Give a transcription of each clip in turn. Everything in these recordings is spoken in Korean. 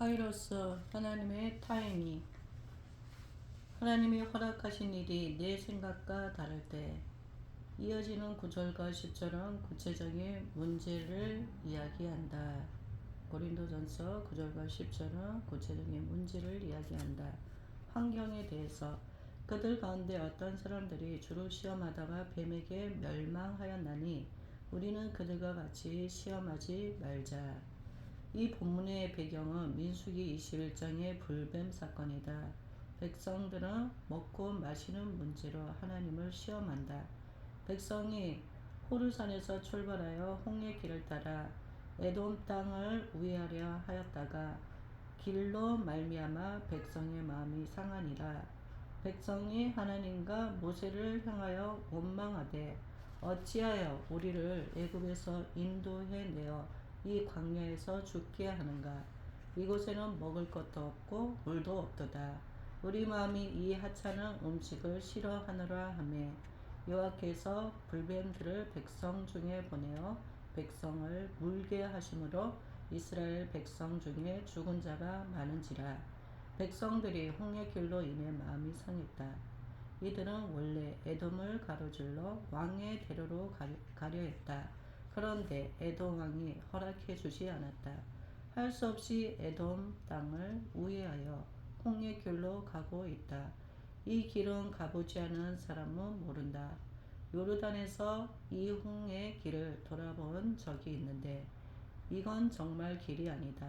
카이로스 하나님의 타임이 하나님이 허락하신 일이 내 생각과 다를 때 이어지는 구절과 10절은 구체적인 문제를 이야기한다. 고린도전서 9절과 10절은 구체적인 문제를 이야기한다. 환경에 대해서 그들 가운데 어떤 사람들이 주로 시험하다가 뱀에게 멸망하였나니 우리는 그들과 같이 시험하지 말자. 이 본문의 배경은 민수기 21장의 불뱀 사건이다. 백성들은 먹고 마시는 문제로 하나님을 시험한다. 백성이 호르산에서 출발하여 홍해 길을 따라 에돔 땅을 우회하려 하였다가 길로 말미암아 백성의 마음이 상하니라. 백성이 하나님과 모세를 향하여 원망하되 어찌하여 우리를 애굽에서 인도해 내어 이 광야에서 죽게 하는가 이곳에는 먹을 것도 없고 물도 없도다 우리 마음이 이 하찮은 음식을 싫어하느라 하매 여호와께서 불뱀들을 백성 중에 보내어 백성을 물게 하심으로 이스라엘 백성 중에 죽은 자가 많은지라 백성들이 홍해 길로 인해 마음이 상했다. 이들은 원래 에돔을 가로질러 왕의 대로로 가려 했다. 그런데 에돔 왕이 허락해 주지 않았다. 할 수 없이 에돔 땅을 우회하여 홍해길로 가고 있다. 이 길은 가보지 않은 사람은 모른다. 요르단에서 이 홍해 길을 돌아본 적이 있는데 이건 정말 길이 아니다.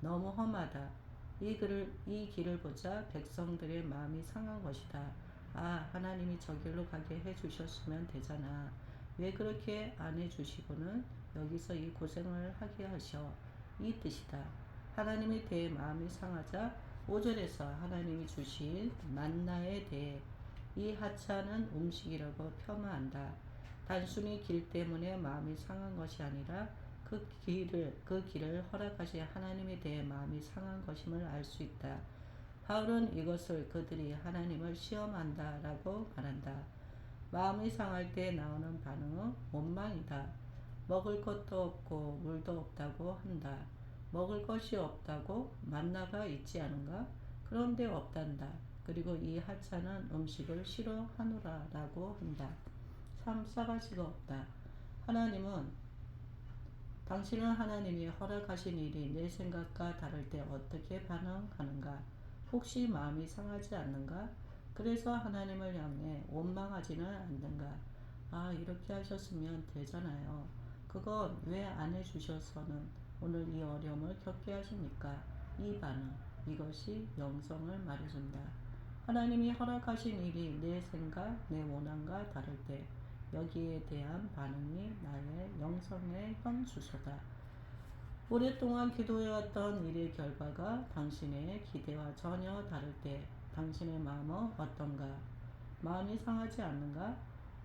너무 험하다. 이 길을, 이 길을 보자 백성들의 마음이 상한 것이다. 아, 하나님이 저 길로 가게 해 주셨으면 되잖아. 왜 그렇게 안 해주시고는 여기서 이 고생을 하게 하셔 이 뜻이다. 하나님에 대해 마음이 상하자 5절에서 하나님이 주신 만나에 대해 이 하찮은 음식이라고 폄하한다. 단순히 길 때문에 마음이 상한 것이 아니라 그 길을 그 길을 허락하신 하나님에 대해 마음이 상한 것임을 알 수 있다. 바울은 이것을 그들이 하나님을 시험한다라고 말한다. 마음이 상할 때 나오는 반응은 원망이다. 먹을 것도 없고 물도 없다고 한다. 먹을 것이 없다고 만나가 있지 않은가? 그런데 없단다. 그리고 이 하찮은 음식을 싫어하노라 라고 한다. 참 싸가지가 없다. 하나님은 당신은 하나님이 허락하신 일이 내 생각과 다를 때 어떻게 반응하는가? 혹시 마음이 상하지 않는가? 그래서 하나님을 향해 원망하지는 않는가? 아, 이렇게 하셨으면 되잖아요. 그건 왜 안 해주셔서는 오늘 이 어려움을 겪게 하십니까? 이 반응, 이것이 영성을 말해준다. 하나님이 허락하신 일이 내 생각, 내 원함과 다를 때 여기에 대한 반응이 나의 영성의 현주소다. 오랫동안 기도해왔던 일의 결과가 당신의 기대와 전혀 다를 때 당신의 마음은 어떤가? 마음이 상하지 않는가?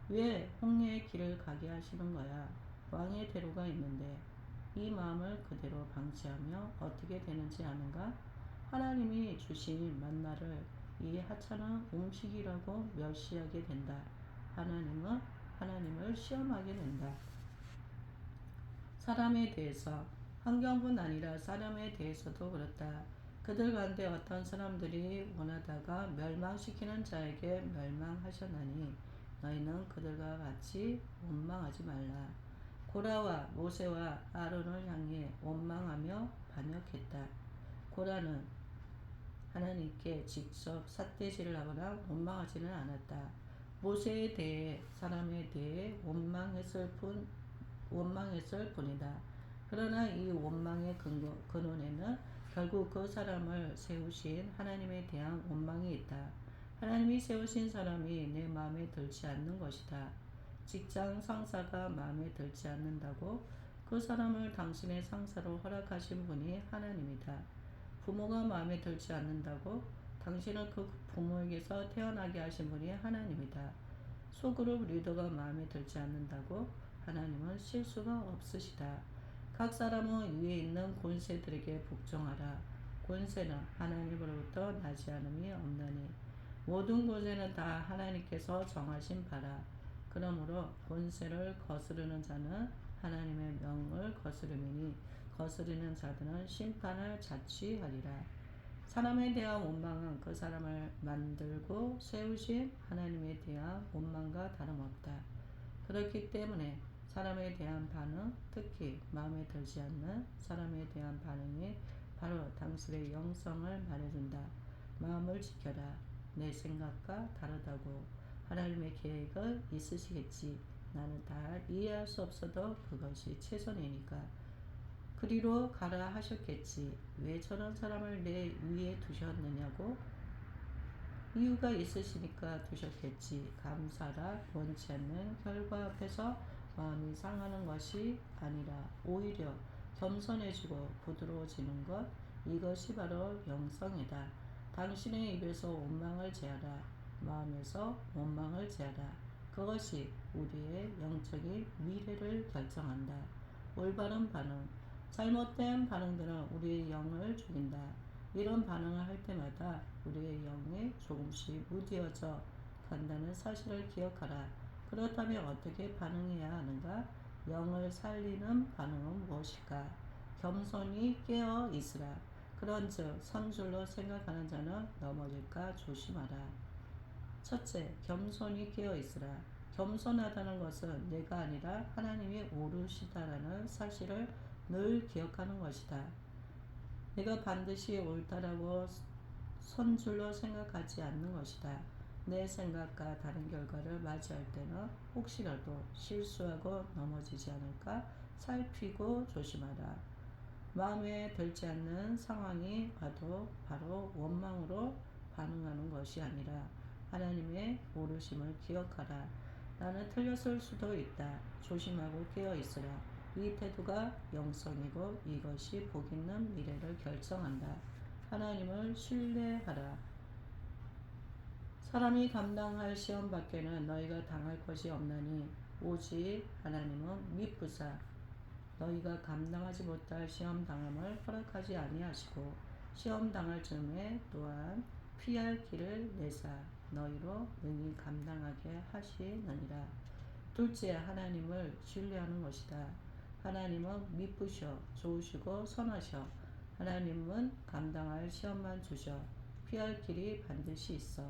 왜 홍해의 길을 가게 하시는 거야? 왕의 대로가 있는데 이 마음을 그대로 방치하며 어떻게 되는지 아는가? 하나님이 주신 만나를 이 하찮은 음식이라고 멸시하게 된다. 하나님은 하나님을 시험하게 된다. 사람에 대해서 환경뿐 아니라 사람에 대해서도 그렇다. 그들 가운데 어떤 사람들이 원하다가 멸망시키는 자에게 멸망하셨나니 너희는 그들과 같이 원망하지 말라. 고라와 모세와 아론을 향해 원망하며 반역했다. 고라는 하나님께 직접 삿대질을 하거나 원망하지는 않았다. 모세에 대해 사람에 대해 원망했을 뿐 원망했을 뿐이다. 그러나 이 원망의 근거, 근원에는 결국 그 사람을 세우신 하나님에 대한 원망이 있다. 하나님이 세우신 사람이 내 마음에 들지 않는 것이다. 직장 상사가 마음에 들지 않는다고 그 사람을 당신의 상사로 허락하신 분이 하나님이다. 부모가 마음에 들지 않는다고 당신은 그 부모에게서 태어나게 하신 분이 하나님이다. 소그룹 리더가 마음에 들지 않는다고 하나님은 실수가 없으시다. 각 사람은 위에 있는 권세들에게 복종하라. 권세는 하나님으로부터 나지 않음이 없나니 모든 권세는 다 하나님께서 정하신 바라. 그러므로 권세를 거스르는 자는 하나님의 명을 거스르미니 거스리는 자들은 심판을 자취하리라. 사람에 대한 원망은 그 사람을 만들고 세우신 하나님에 대한 원망과 다름없다. 그렇기 때문에 사람에 대한 반응, 특히 마음에 들지 않는 사람에 대한 반응이 바로 당신의 영성을 말해준다. 마음을 지켜라. 내 생각과 다르다고 하나님의 계획을 있으시겠지. 나는 다 이해할 수 없어도 그것이 최선이니까. 그리로 가라 하셨겠지. 왜 저런 사람을 내 위에 두셨느냐고? 이유가 있으시니까 두셨겠지. 감사라 원치 않는 결과 앞에서 마음이 상하는 것이 아니라 오히려 겸손해지고 부드러워지는 것 이것이 바로 영성이다. 당신의 입에서 원망을 제하라. 마음에서 원망을 제하라. 그것이 우리의 영적인 미래를 결정한다. 올바른 반응, 잘못된 반응들은 우리의 영을 죽인다. 이런 반응을 할 때마다 우리의 영이 조금씩 무디어져 간다는 사실을 기억하라. 그렇다면 어떻게 반응해야 하는가? 영을 살리는 반응은 무엇일까? 겸손히 깨어 있으라. 그런즉 선줄로 생각하는 자는 넘어질까 조심하라. 첫째, 겸손히 깨어 있으라. 겸손하다는 것은 내가 아니라 하나님이 오르시다라는 사실을 늘 기억하는 것이다. 내가 반드시 옳다라고 선줄로 생각하지 않는 것이다. 내 생각과 다른 결과를 맞이할 때는 혹시라도 실수하고 넘어지지 않을까 살피고 조심하라. 마음에 들지 않는 상황이 와도 바로 원망으로 반응하는 것이 아니라 하나님의 오르심을 기억하라. 나는 틀렸을 수도 있다. 조심하고 깨어 있으라. 이 태도가 영성이고 이것이 복 있는 미래를 결정한다. 하나님을 신뢰하라. 사람이 감당할 시험 밖에는 너희가 당할 것이 없나니 오직 하나님은 미쁘사 너희가 감당하지 못할 시험 당함을 허락하지 아니하시고 시험 당할 즈음에 또한 피할 길을 내사 너희로 능히 감당하게 하시느니라. 둘째 하나님을 신뢰하는 것이다. 하나님은 미쁘셔 좋으시고 선하셔 하나님은 감당할 시험만 주셔 피할 길이 반드시 있어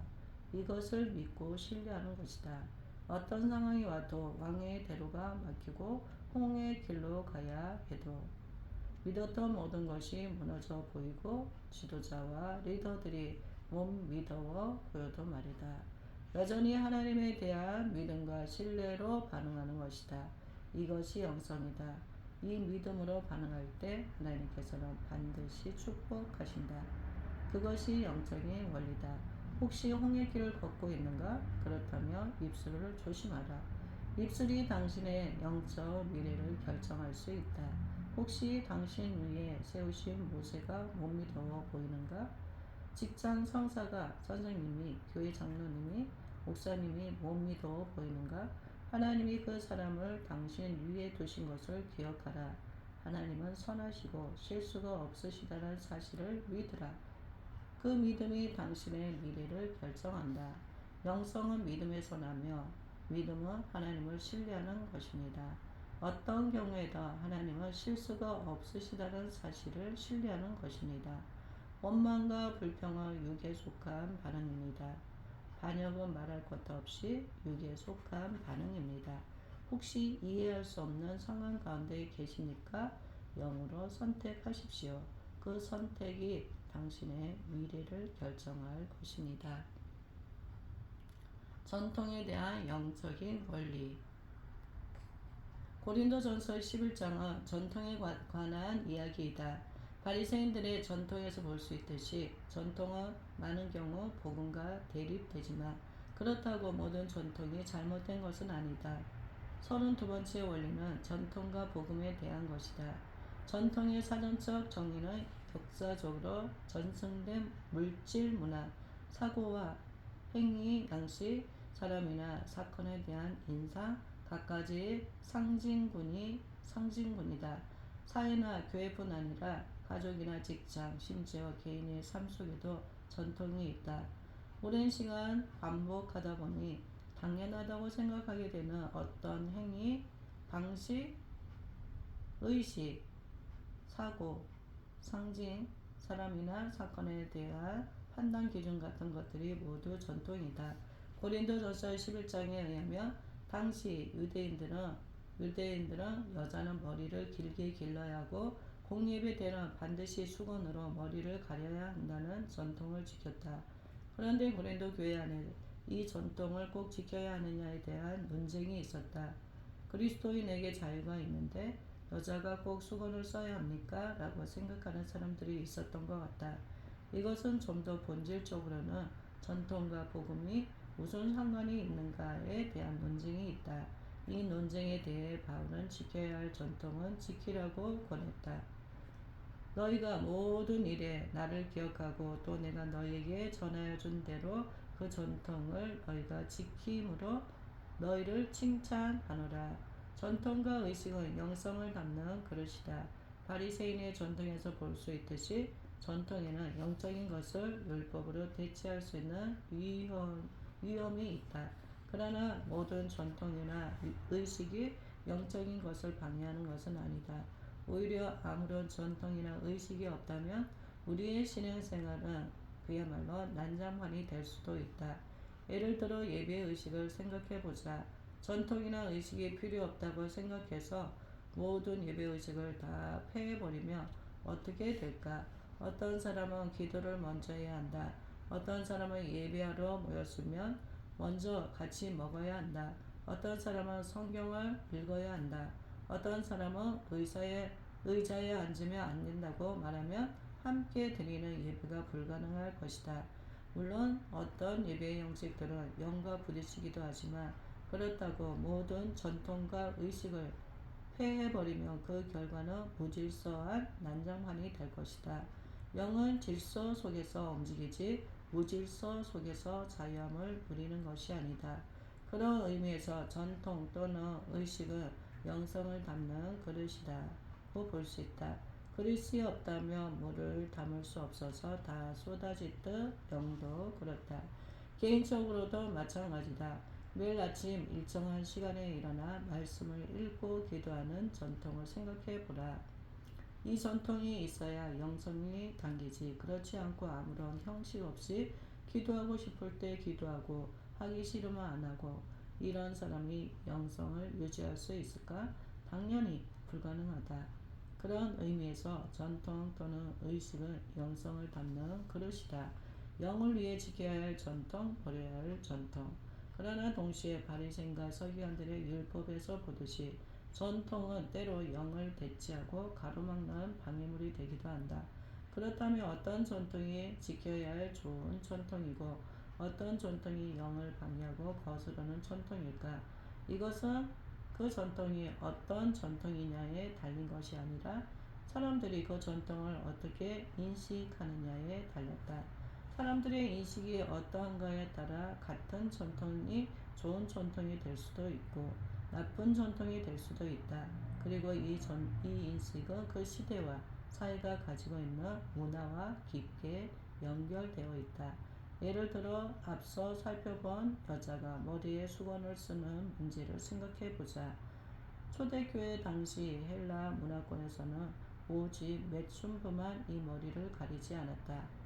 이것을 믿고 신뢰하는 것이다. 어떤 상황이 와도 왕의 대로가 막히고 홍의 길로 가야 해도 믿었던 모든 것이 무너져 보이고 지도자와 리더들이 못 믿어 보여도 말이다. 여전히 하나님에 대한 믿음과 신뢰로 반응하는 것이다. 이것이 영성이다. 이 믿음으로 반응할 때 하나님께서는 반드시 축복하신다. 그것이 영적인 원리다. 혹시 홍의 길을 걷고 있는가? 그렇다면 입술을 조심하라. 입술이 당신의 영적 미래를 결정할 수 있다. 혹시 당신 위에 세우신 모세가 못 믿어 보이는가? 직장 성사가 선생님이 교회 장로님이 목사님이 못 믿어 보이는가? 하나님이 그 사람을 당신 위에 두신 것을 기억하라. 하나님은 선하시고 실수가 없으시다는 사실을 믿으라. 그 믿음이 당신의 미래를 결정한다. 영성은 믿음에서 나며 믿음은 하나님을 신뢰하는 것입니다. 어떤 경우에도 하나님은 실수가 없으시다는 사실을 신뢰하는 것입니다. 원망과 불평은 육에 속한 반응입니다. 반역은 말할 것도 없이 육에 속한 반응입니다. 혹시 이해할 수 없는 상황 가운데 계십니까? 영으로 선택하십시오. 그 선택이 당신의 미래를 결정할 것입니다. 전통에 대한 영적인 원리 고린도전서 11장은 전통에 관한 이야기이다. 바리새인들의 전통에서 볼 수 있듯이 전통은 많은 경우 복음과 대립되지만 그렇다고 모든 전통이 잘못된 것은 아니다. 서른 두 번째 원리는 전통과 복음에 대한 것이다. 전통의 사전적 정의는 역사적으로 전승된 물질 문화, 사고와 행위, 양식, 사람이나 사건에 대한 인상, 각가지의 상징군이 상징군이다. 사회나 교회뿐 아니라 가족이나 직장, 심지어 개인의 삶 속에도 전통이 있다. 오랜 시간 반복하다 보니 당연하다고 생각하게 되는 어떤 행위, 방식, 의식, 사고, 상징, 사람이나 사건에 대한 판단 기준 같은 것들이 모두 전통이다. 고린도전서 11장에 의하면 당시 유대인들은 유대인들은 여자는 머리를 길게 길러야 하고 공예배 때는 반드시 수건으로 머리를 가려야 한다는 전통을 지켰다. 그런데 고린도 교회 안에 이 전통을 꼭 지켜야 하느냐에 대한 논쟁이 있었다. 그리스도인에게 자유가 있는데 여자가 꼭 수건을 써야 합니까? 라고 생각하는 사람들이 있었던 것 같다. 이것은 좀 더 본질적으로는 전통과 복음이 무슨 상관이 있는가에 대한 논쟁이 있다. 이 논쟁에 대해 바울은 지켜야 할 전통은 지키라고 권했다. 너희가 모든 일에 나를 기억하고 또 내가 너희에게 전하여 준 대로 그 전통을 너희가 지킴으로 너희를 칭찬하노라. 전통과 의식은 영성을 담는 그릇이다. 바리새인의 전통에서 볼 수 있듯이 전통에는 영적인 것을 율법으로 대체할 수 있는 위험, 위험이 있다. 그러나 모든 전통이나 의식이 영적인 것을 방해하는 것은 아니다. 오히려 아무런 전통이나 의식이 없다면 우리의 신앙생활은 그야말로 난장판이 될 수도 있다. 예를 들어 예배 의식을 생각해 보자. 전통이나 의식이 필요 없다고 생각해서 모든 예배 의식을 다 폐해버리면 어떻게 될까? 어떤 사람은 기도를 먼저 해야 한다. 어떤 사람은 예배하러 모였으면 먼저 같이 먹어야 한다. 어떤 사람은 성경을 읽어야 한다. 어떤 사람은 의사에, 의자에 앉으면 안 된다고 말하면 함께 드리는 예배가 불가능할 것이다. 물론 어떤 예배 형식들은 영과 부딪히기도 하지만 그렇다고 모든 전통과 의식을 폐해버리면 그 결과는 무질서한 난장판이 될 것이다. 영은 질서 속에서 움직이지 무질서 속에서 자유함을 누리는 것이 아니다. 그런 의미에서 전통 또는 의식은 영성을 담는 그릇이다고 볼 수 있다. 그릇이 없다면 물을 담을 수 없어서 다 쏟아지듯 영도 그렇다. 개인적으로도 마찬가지다. 매일 아침 일정한 시간에 일어나 말씀을 읽고 기도하는 전통을 생각해 보라. 이 전통이 있어야 영성이 당기지. 그렇지 않고 아무런 형식 없이 기도하고 싶을 때 기도하고 하기 싫으면 안 하고 이런 사람이 영성을 유지할 수 있을까? 당연히 불가능하다. 그런 의미에서 전통 또는 의식은 영성을 담는 그릇이다. 영을 위해 지켜야 할 전통, 버려야 할 전통. 그러나 동시에 바리새인과 서기관들의 율법에서 보듯이 전통은 때로 영을 대체하고 가로막는 방해물이 되기도 한다. 그렇다면 어떤 전통이 지켜야 할 좋은 전통이고 어떤 전통이 영을 방해하고 거스르는 전통일까? 이것은 그 전통이 어떤 전통이냐에 달린 것이 아니라 사람들이 그 전통을 어떻게 인식하느냐에 달렸다. 사람들의 인식이 어떠한가에 따라 같은 전통이 좋은 전통이 될 수도 있고 나쁜 전통이 될 수도 있다. 그리고 이, 전, 이 인식은 그 시대와 사회가 가지고 있는 문화와 깊게 연결되어 있다. 예를 들어 앞서 살펴본 여자가 머리에 수건을 쓰는 문제를 생각해 보자. 초대교회 당시 헬라 문화권에서는 오직 매춘부만 이 머리를 가리지 않았다.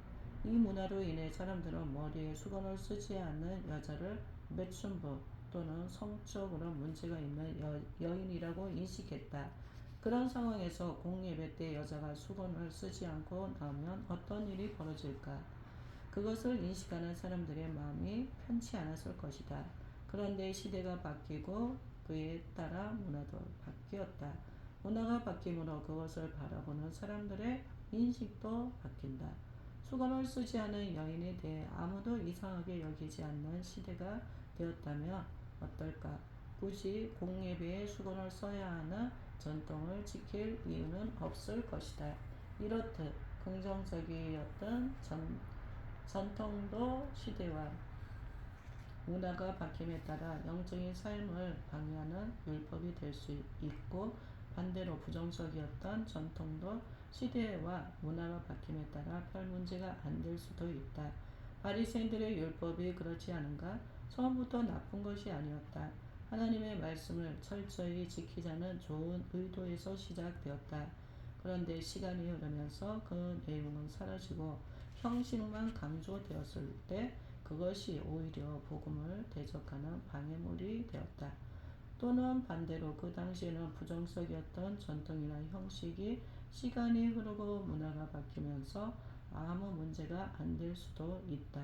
이 문화로 인해 사람들은 머리에 수건을 쓰지 않는 여자를 매춘부 또는 성적으로 문제가 있는 여, 여인이라고 인식했다. 그런 상황에서 공예배 때 여자가 수건을 쓰지 않고 나오면 어떤 일이 벌어질까? 그것을 인식하는 사람들의 마음이 편치 않았을 것이다. 그런데 시대가 바뀌고 그에 따라 문화도 바뀌었다. 문화가 바뀌므로 그것을 바라보는 사람들의 인식도 바뀐다. 수건을 쓰지 않은 여인에 대해 아무도 이상하게 여기지 않는 시대가 되었다면 어떨까? 굳이 공예배에 수건을 써야 하는 전통을 지킬 이유는 없을 것이다. 이렇듯 긍정적이었던 전, 전통도 시대와 문화가 바뀜에 따라 영적인 삶을 방해하는 율법이 될 수 있고 반대로 부정적이었던 전통도 시대와 문화가 바뀜에 따라 별 문제가 안 될 수도 있다. 바리새인들의 율법이 그렇지 않은가? 처음부터 나쁜 것이 아니었다. 하나님의 말씀을 철저히 지키자는 좋은 의도에서 시작되었다. 그런데 시간이 흐르면서 그 내용은 사라지고 형식만 강조되었을 때 그것이 오히려 복음을 대적하는 방해물이 되었다. 또는 반대로 그 당시에는 부정적이었던 전통이나 형식이 시간이 흐르고 문화가 바뀌면서 아무 문제가 안 될 수도 있다.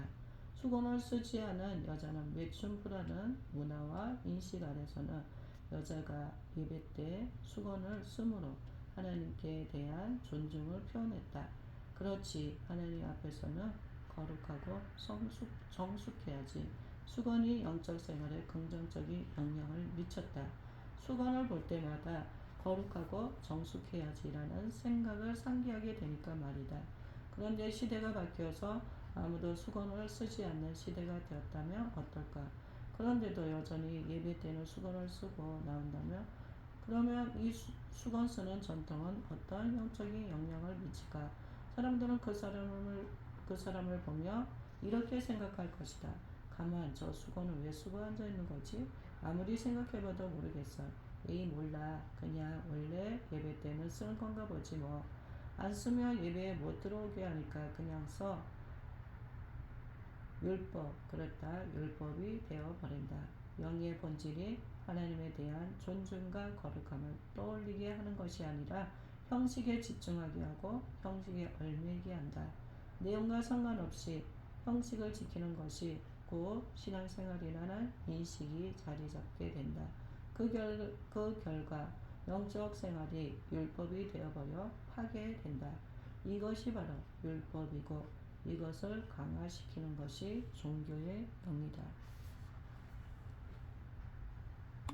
수건을 쓰지 않은 여자는 매춘부라는 문화와 인식 아래서는 여자가 예배 때 수건을 쓰므로 하나님께 대한 존중을 표현했다. 그렇지 하나님 앞에서는 거룩하고 성숙, 정숙해야지. 수건이 영적 생활에 긍정적인 영향을 미쳤다. 수건을 볼 때마다 거룩하고 정숙해야지라는 생각을 상기하게 되니까 말이다. 그런데 시대가 바뀌어서 아무도 수건을 쓰지 않는 시대가 되었다면 어떨까? 그런데도 여전히 예배 때는 수건을 쓰고 나온다면 그러면 이 수, 수건 쓰는 전통은 어떤 영적인 영향을 미칠까? 사람들은 그 사람을 그 사람을 보며 이렇게 생각할 것이다. 가만 저 수건을 왜 쓰고 앉아 있는 거지? 아무리 생각해봐도 모르겠어. 에이 몰라. 그냥 원래 예배 때는 쓰는 건가 보지 뭐. 안 쓰면 예배에 못 들어오게 하니까 그냥 써. 율법 그렇다 율법이 되어 버린다. 영의 본질이 하나님에 대한 존중과 거룩함을 떠올리게 하는 것이 아니라 형식에 집중하게 하고 형식에 얽매이게 한다. 내용과 상관없이 형식을 지키는 것이 곧 신앙생활이라는 인식이 자리 잡게 된다. 그, 결, 그 결과 영적 생활이 율법이 되어버려 파괴된다. 이것이 바로 율법이고 이것을 강화시키는 것이 종교의 영이다.